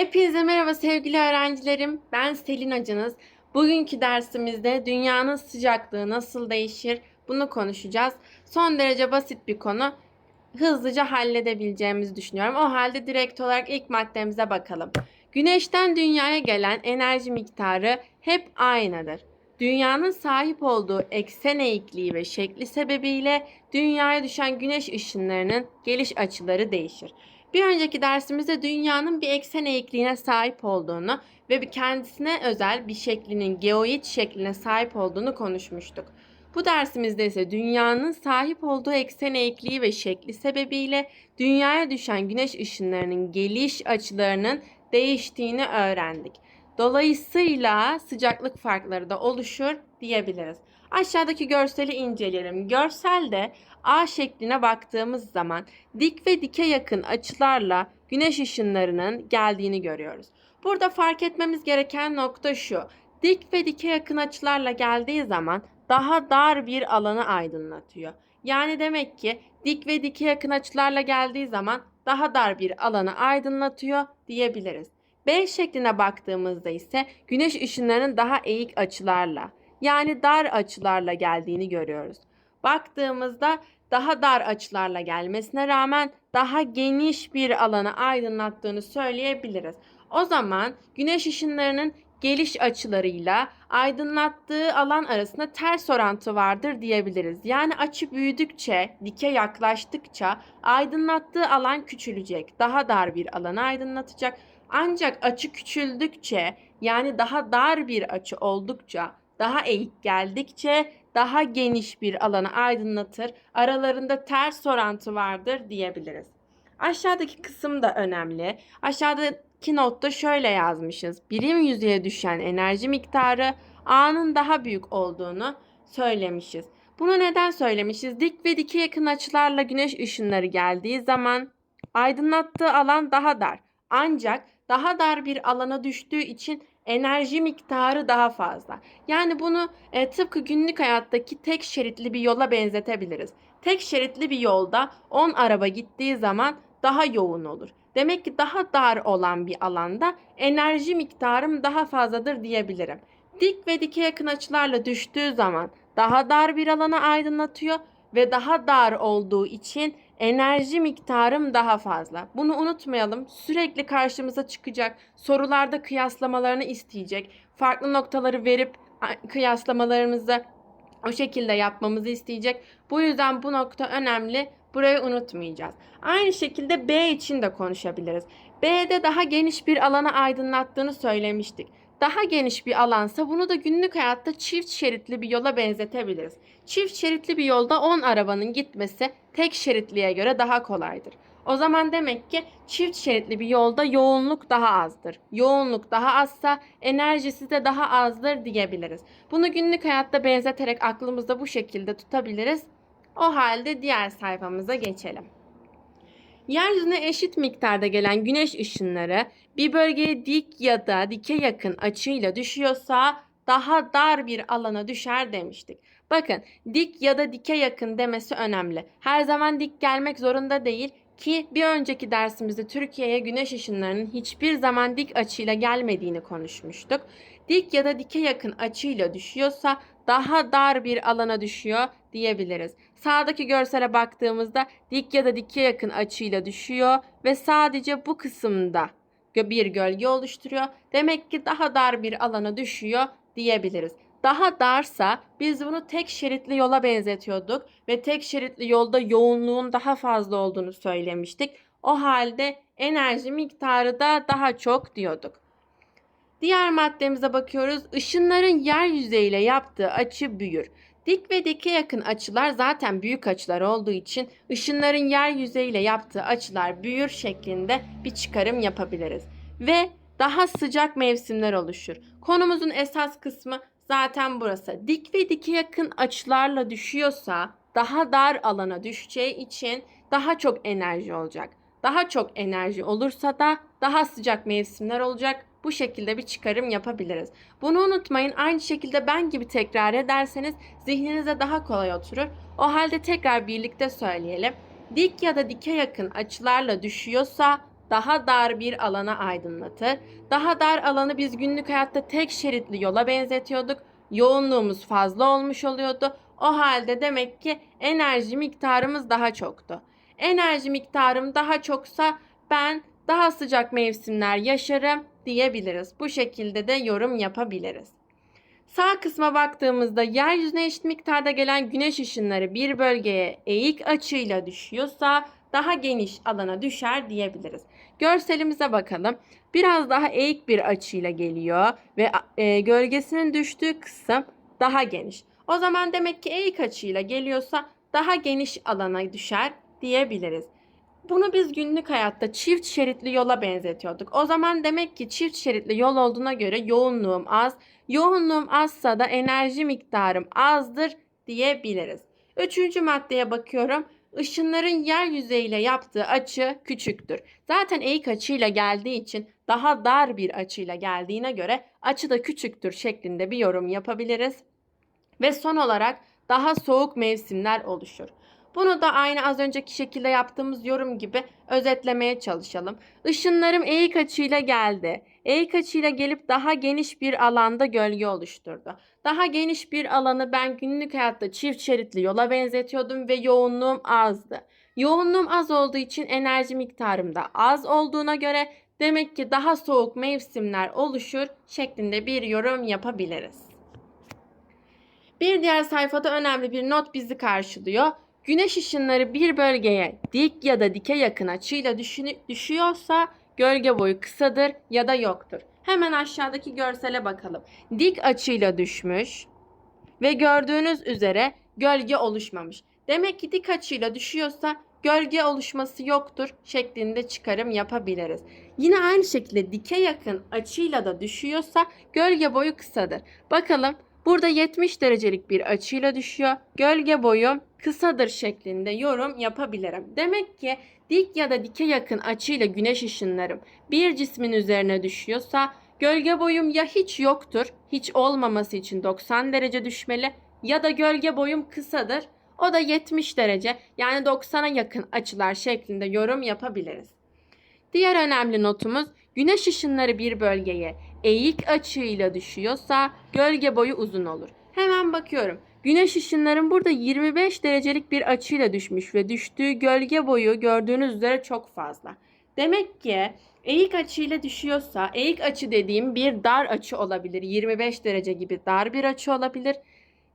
Hepinize merhaba sevgili öğrencilerim. Ben Selin Hocanız. Bugünkü dersimizde dünyanın sıcaklığı nasıl değişir bunu konuşacağız. Son derece basit bir konu. Hızlıca halledebileceğimizi düşünüyorum. O halde direkt olarak ilk maddemize bakalım. Güneşten dünyaya gelen enerji miktarı hep aynıdır. Dünyanın sahip olduğu eksen eğikliği ve şekli sebebiyle dünyaya düşen güneş ışınlarının geliş açıları değişir. Bir önceki dersimizde dünyanın bir eksen eğikliğine sahip olduğunu ve kendisine özel bir şeklinin geoid şekline sahip olduğunu konuşmuştuk. Bu dersimizde ise dünyanın sahip olduğu eksen eğikliği ve şekli sebebiyle dünyaya düşen güneş ışınlarının geliş açılarının değiştiğini öğrendik. Dolayısıyla sıcaklık farkları da oluşur diyebiliriz. Aşağıdaki görseli inceleyelim. Görselde A şekline baktığımız zaman dik ve dike yakın açılarla güneş ışınlarının geldiğini görüyoruz. Burada fark etmemiz gereken nokta şu. Dik ve dike yakın açılarla geldiği zaman daha dar bir alanı aydınlatıyor. Yani demek ki dik ve dike yakın açılarla geldiği zaman daha dar bir alanı aydınlatıyor diyebiliriz. B şekline baktığımızda ise güneş ışınlarının daha eğik açılarla yani dar açılarla geldiğini görüyoruz. Baktığımızda daha dar açılarla gelmesine rağmen daha geniş bir alanı aydınlattığını söyleyebiliriz. O zaman güneş ışınlarının geliş açılarıyla aydınlattığı alan arasında ters orantı vardır diyebiliriz. Yani açı büyüdükçe, dike yaklaştıkça aydınlattığı alan küçülecek. Daha dar bir alanı aydınlatacak. Ancak açı küçüldükçe yani daha dar bir açı oldukça, daha eğik geldikçe daha geniş bir alanı aydınlatır. Aralarında ters orantı vardır diyebiliriz. Aşağıdaki kısım da önemli. Aşağıdaki notta şöyle yazmışız. Birim yüzeye düşen enerji miktarı A'nın daha büyük olduğunu söylemişiz. Bunu neden söylemişiz? Dik ve dike yakın açılarla güneş ışınları geldiği zaman aydınlattığı alan daha dar. Ancak daha dar bir alana düştüğü için enerji miktarı daha fazla. Yani bunu e, tıpkı günlük hayattaki tek şeritli bir yola benzetebiliriz. Tek şeritli bir yolda 10 araba gittiği zaman daha yoğun olur. Demek ki daha dar olan bir alanda enerji miktarım daha fazladır diyebilirim. Dik ve dike yakın açılarla düştüğü zaman daha dar bir alanı aydınlatıyor ve daha dar olduğu için enerji miktarım daha fazla. Bunu unutmayalım. Sürekli karşımıza çıkacak. Sorularda kıyaslamalarını isteyecek. Farklı noktaları verip kıyaslamalarımızı o şekilde yapmamızı isteyecek. Bu yüzden bu nokta önemli. Burayı unutmayacağız. Aynı şekilde B için de konuşabiliriz. B'de daha geniş bir alana aydınlattığını söylemiştik. Daha geniş bir alansa bunu da günlük hayatta çift şeritli bir yola benzetebiliriz. Çift şeritli bir yolda 10 arabanın gitmesi tek şeritliye göre daha kolaydır. O zaman demek ki çift şeritli bir yolda yoğunluk daha azdır. Yoğunluk daha azsa enerjisi de daha azdır diyebiliriz. Bunu günlük hayatta benzeterek aklımızda bu şekilde tutabiliriz. O halde diğer sayfamıza geçelim. Yeryüzüne eşit miktarda gelen güneş ışınları bir bölgeye dik ya da dike yakın açıyla düşüyorsa daha dar bir alana düşer demiştik. Bakın dik ya da dike yakın demesi önemli. Her zaman dik gelmek zorunda değil ki bir önceki dersimizde Türkiye'ye güneş ışınlarının hiçbir zaman dik açıyla gelmediğini konuşmuştuk. Dik ya da dike yakın açıyla düşüyorsa daha dar bir alana düşüyor diyebiliriz. Sağdaki görsele baktığımızda dik ya da dike yakın açıyla düşüyor ve sadece bu kısımda bir gölge oluşturuyor. Demek ki daha dar bir alana düşüyor diyebiliriz. Daha darsa biz bunu tek şeritli yola benzetiyorduk ve tek şeritli yolda yoğunluğun daha fazla olduğunu söylemiştik. O halde enerji miktarı da daha çok diyorduk. Diğer maddemize bakıyoruz. Işınların yer yaptığı açı büyür. Dik ve dike yakın açılar zaten büyük açılar olduğu için ışınların yer yüzeyiyle yaptığı açılar büyür şeklinde bir çıkarım yapabiliriz. Ve daha sıcak mevsimler oluşur. Konumuzun esas kısmı zaten burası. Dik ve dike yakın açılarla düşüyorsa daha dar alana düşeceği için daha çok enerji olacak. Daha çok enerji olursa da daha sıcak mevsimler olacak. Bu şekilde bir çıkarım yapabiliriz. Bunu unutmayın. Aynı şekilde ben gibi tekrar ederseniz zihninize daha kolay oturur. O halde tekrar birlikte söyleyelim. Dik ya da dike yakın açılarla düşüyorsa daha dar bir alana aydınlatır. Daha dar alanı biz günlük hayatta tek şeritli yola benzetiyorduk. Yoğunluğumuz fazla olmuş oluyordu. O halde demek ki enerji miktarımız daha çoktu. Enerji miktarım daha çoksa ben daha sıcak mevsimler yaşarım diyebiliriz. Bu şekilde de yorum yapabiliriz. Sağ kısma baktığımızda yeryüzüne eşit miktarda gelen güneş ışınları bir bölgeye eğik açıyla düşüyorsa daha geniş alana düşer diyebiliriz. Görselimize bakalım. Biraz daha eğik bir açıyla geliyor ve e, gölgesinin düştüğü kısım daha geniş. O zaman demek ki eğik açıyla geliyorsa daha geniş alana düşer diyebiliriz. Bunu biz günlük hayatta çift şeritli yola benzetiyorduk. O zaman demek ki çift şeritli yol olduğuna göre yoğunluğum az. Yoğunluğum azsa da enerji miktarım azdır diyebiliriz. Üçüncü maddeye bakıyorum. Işınların yer yüzeyiyle yaptığı açı küçüktür. Zaten eğik açıyla geldiği için daha dar bir açıyla geldiğine göre açı da küçüktür şeklinde bir yorum yapabiliriz. Ve son olarak daha soğuk mevsimler oluşur. Bunu da aynı az önceki şekilde yaptığımız yorum gibi özetlemeye çalışalım. Işınlarım eğik açıyla geldi. Eğik açıyla gelip daha geniş bir alanda gölge oluşturdu. Daha geniş bir alanı ben günlük hayatta çift şeritli yola benzetiyordum ve yoğunluğum azdı. Yoğunluğum az olduğu için enerji miktarım da az olduğuna göre demek ki daha soğuk mevsimler oluşur şeklinde bir yorum yapabiliriz. Bir diğer sayfada önemli bir not bizi karşılıyor. Güneş ışınları bir bölgeye dik ya da dike yakın açıyla düşüyorsa gölge boyu kısadır ya da yoktur. Hemen aşağıdaki görsele bakalım. Dik açıyla düşmüş ve gördüğünüz üzere gölge oluşmamış. Demek ki dik açıyla düşüyorsa gölge oluşması yoktur şeklinde çıkarım yapabiliriz. Yine aynı şekilde dike yakın açıyla da düşüyorsa gölge boyu kısadır. Bakalım burada 70 derecelik bir açıyla düşüyor. Gölge boyu kısadır şeklinde yorum yapabilirim. Demek ki dik ya da dike yakın açıyla güneş ışınlarım bir cismin üzerine düşüyorsa gölge boyum ya hiç yoktur, hiç olmaması için 90 derece düşmeli ya da gölge boyum kısadır. O da 70 derece yani 90'a yakın açılar şeklinde yorum yapabiliriz. Diğer önemli notumuz güneş ışınları bir bölgeye eğik açıyla düşüyorsa gölge boyu uzun olur. Hemen bakıyorum. Güneş ışınların burada 25 derecelik bir açıyla düşmüş ve düştüğü gölge boyu gördüğünüz üzere çok fazla. Demek ki eğik açıyla düşüyorsa, eğik açı dediğim bir dar açı olabilir. 25 derece gibi dar bir açı olabilir.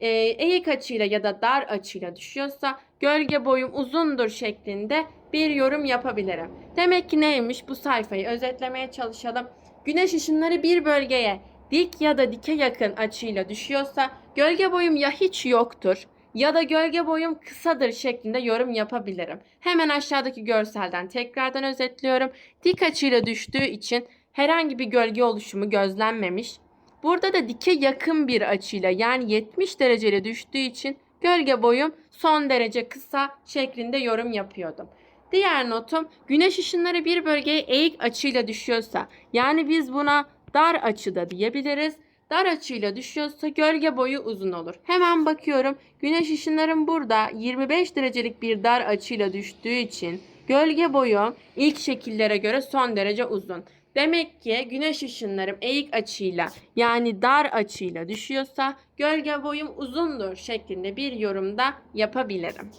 Ee, eğik açıyla ya da dar açıyla düşüyorsa gölge boyum uzundur şeklinde bir yorum yapabilirim. Demek ki neymiş bu sayfayı özetlemeye çalışalım. Güneş ışınları bir bölgeye dik ya da dike yakın açıyla düşüyorsa gölge boyum ya hiç yoktur ya da gölge boyum kısadır şeklinde yorum yapabilirim. Hemen aşağıdaki görselden tekrardan özetliyorum. Dik açıyla düştüğü için herhangi bir gölge oluşumu gözlenmemiş. Burada da dike yakın bir açıyla yani 70 dereceli düştüğü için gölge boyum son derece kısa şeklinde yorum yapıyordum. Diğer notum güneş ışınları bir bölgeye eğik açıyla düşüyorsa yani biz buna dar açıda diyebiliriz. Dar açıyla düşüyorsa gölge boyu uzun olur. Hemen bakıyorum. Güneş ışınların burada 25 derecelik bir dar açıyla düştüğü için gölge boyu ilk şekillere göre son derece uzun. Demek ki güneş ışınlarım eğik açıyla yani dar açıyla düşüyorsa gölge boyum uzundur şeklinde bir yorumda yapabilirim.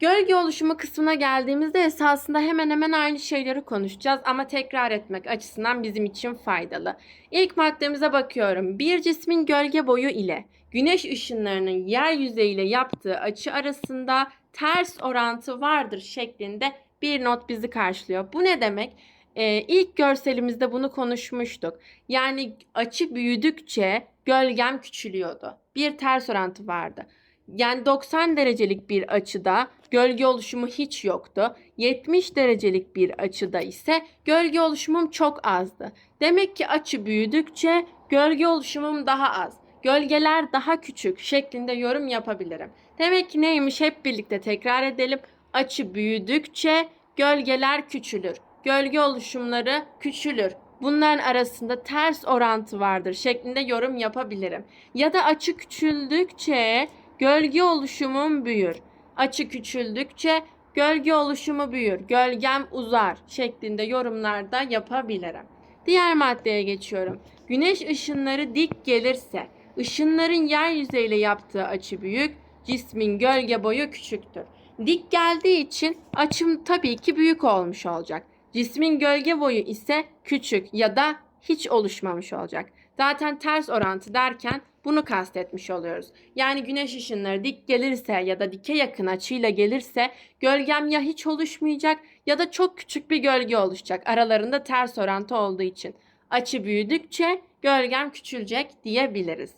Gölge oluşumu kısmına geldiğimizde esasında hemen hemen aynı şeyleri konuşacağız ama tekrar etmek açısından bizim için faydalı. İlk maddemize bakıyorum. Bir cismin gölge boyu ile güneş ışınlarının yer yüzeyiyle yaptığı açı arasında ters orantı vardır şeklinde bir not bizi karşılıyor. Bu ne demek? Ee, ilk görselimizde bunu konuşmuştuk. Yani açı büyüdükçe gölgem küçülüyordu. Bir ters orantı vardı. Yani 90 derecelik bir açıda gölge oluşumu hiç yoktu. 70 derecelik bir açıda ise gölge oluşumum çok azdı. Demek ki açı büyüdükçe gölge oluşumum daha az. Gölgeler daha küçük şeklinde yorum yapabilirim. Demek ki neymiş hep birlikte tekrar edelim. Açı büyüdükçe gölgeler küçülür. Gölge oluşumları küçülür. Bunların arasında ters orantı vardır şeklinde yorum yapabilirim. Ya da açı küçüldükçe gölge oluşumum büyür. Açı küçüldükçe gölge oluşumu büyür, gölgem uzar şeklinde yorumlarda yapabilirim. Diğer maddeye geçiyorum. Güneş ışınları dik gelirse, ışınların yer yüzeyiyle yaptığı açı büyük, cismin gölge boyu küçüktür. Dik geldiği için açım tabii ki büyük olmuş olacak. Cismin gölge boyu ise küçük ya da hiç oluşmamış olacak. Zaten ters orantı derken bunu kastetmiş oluyoruz. Yani güneş ışınları dik gelirse ya da dike yakın açıyla gelirse gölgem ya hiç oluşmayacak ya da çok küçük bir gölge oluşacak aralarında ters orantı olduğu için. Açı büyüdükçe gölgem küçülecek diyebiliriz.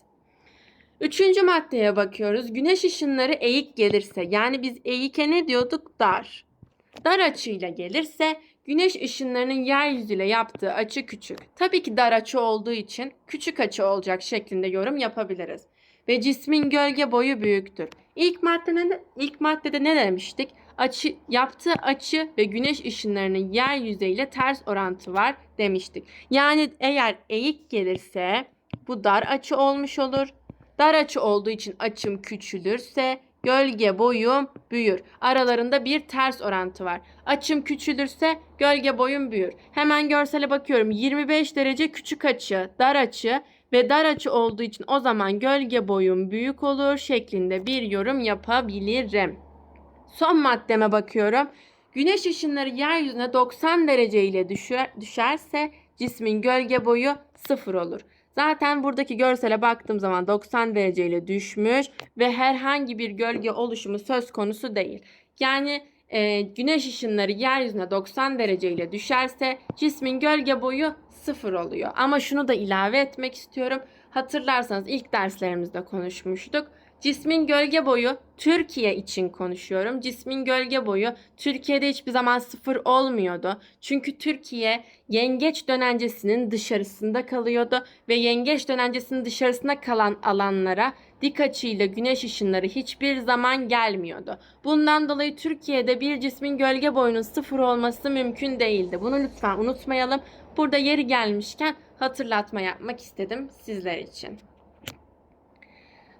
Üçüncü maddeye bakıyoruz. Güneş ışınları eğik gelirse yani biz eğike ne diyorduk? Dar. Dar açıyla gelirse güneş ışınlarının yeryüzüyle yaptığı açı küçük. Tabii ki dar açı olduğu için küçük açı olacak şeklinde yorum yapabiliriz. Ve cismin gölge boyu büyüktür. İlk maddede, ilk maddede ne demiştik? Açı, yaptığı açı ve güneş ışınlarının yeryüzeyle ters orantı var demiştik. Yani eğer eğik gelirse bu dar açı olmuş olur. Dar açı olduğu için açım küçülürse gölge boyum büyür. Aralarında bir ters orantı var. Açım küçülürse gölge boyum büyür. Hemen görsele bakıyorum. 25 derece küçük açı, dar açı ve dar açı olduğu için o zaman gölge boyum büyük olur şeklinde bir yorum yapabilirim. Son maddeme bakıyorum. Güneş ışınları yeryüzüne 90 derece ile düşer, düşerse cismin gölge boyu sıfır olur. Zaten buradaki görsele baktığım zaman 90 derece ile düşmüş ve herhangi bir gölge oluşumu söz konusu değil. Yani e, güneş ışınları yeryüzüne 90 derece ile düşerse cismin gölge boyu sıfır oluyor. Ama şunu da ilave etmek istiyorum. Hatırlarsanız ilk derslerimizde konuşmuştuk. Cismin gölge boyu Türkiye için konuşuyorum. Cismin gölge boyu Türkiye'de hiçbir zaman sıfır olmuyordu. Çünkü Türkiye yengeç dönencesinin dışarısında kalıyordu ve yengeç dönencesinin dışarısında kalan alanlara dik açıyla güneş ışınları hiçbir zaman gelmiyordu. Bundan dolayı Türkiye'de bir cismin gölge boyunun sıfır olması mümkün değildi. Bunu lütfen unutmayalım. Burada yeri gelmişken hatırlatma yapmak istedim sizler için.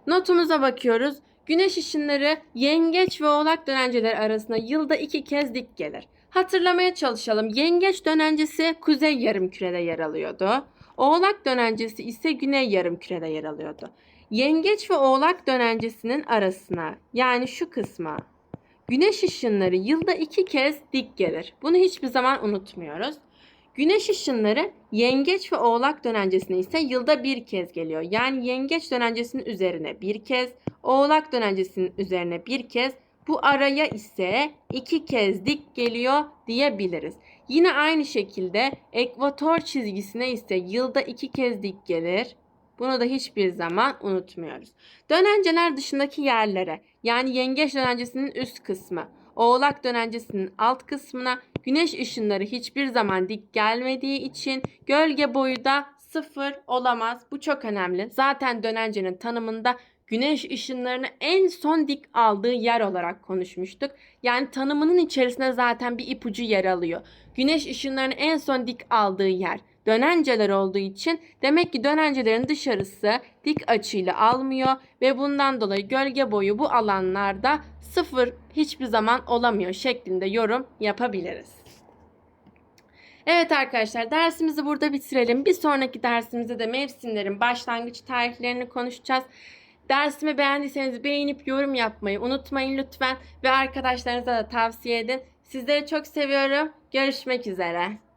Notumuza bakıyoruz. Güneş ışınları yengeç ve oğlak dönenceleri arasında yılda iki kez dik gelir. Hatırlamaya çalışalım. Yengeç dönencesi kuzey yarımkürede yer alıyordu. Oğlak dönencesi ise güney yarımkürede yer alıyordu. Yengeç ve oğlak dönencesinin arasına yani şu kısma güneş ışınları yılda iki kez dik gelir. Bunu hiçbir zaman unutmuyoruz. Güneş ışınları yengeç ve oğlak dönencesine ise yılda bir kez geliyor. Yani yengeç dönencesinin üzerine bir kez, oğlak dönencesinin üzerine bir kez, bu araya ise iki kez dik geliyor diyebiliriz. Yine aynı şekilde ekvator çizgisine ise yılda iki kez dik gelir. Bunu da hiçbir zaman unutmuyoruz. Dönenceler dışındaki yerlere yani yengeç dönencesinin üst kısmı, oğlak dönencesinin alt kısmına güneş ışınları hiçbir zaman dik gelmediği için gölge boyu da sıfır olamaz. Bu çok önemli. Zaten dönencenin tanımında güneş ışınlarını en son dik aldığı yer olarak konuşmuştuk. Yani tanımının içerisinde zaten bir ipucu yer alıyor. Güneş ışınlarını en son dik aldığı yer dönenceler olduğu için demek ki dönencelerin dışarısı dik açıyla almıyor ve bundan dolayı gölge boyu bu alanlarda sıfır hiçbir zaman olamıyor şeklinde yorum yapabiliriz. Evet arkadaşlar dersimizi burada bitirelim. Bir sonraki dersimizde de mevsimlerin başlangıç tarihlerini konuşacağız. Dersimi beğendiyseniz beğenip yorum yapmayı unutmayın lütfen ve arkadaşlarınıza da tavsiye edin. Sizleri çok seviyorum. Görüşmek üzere.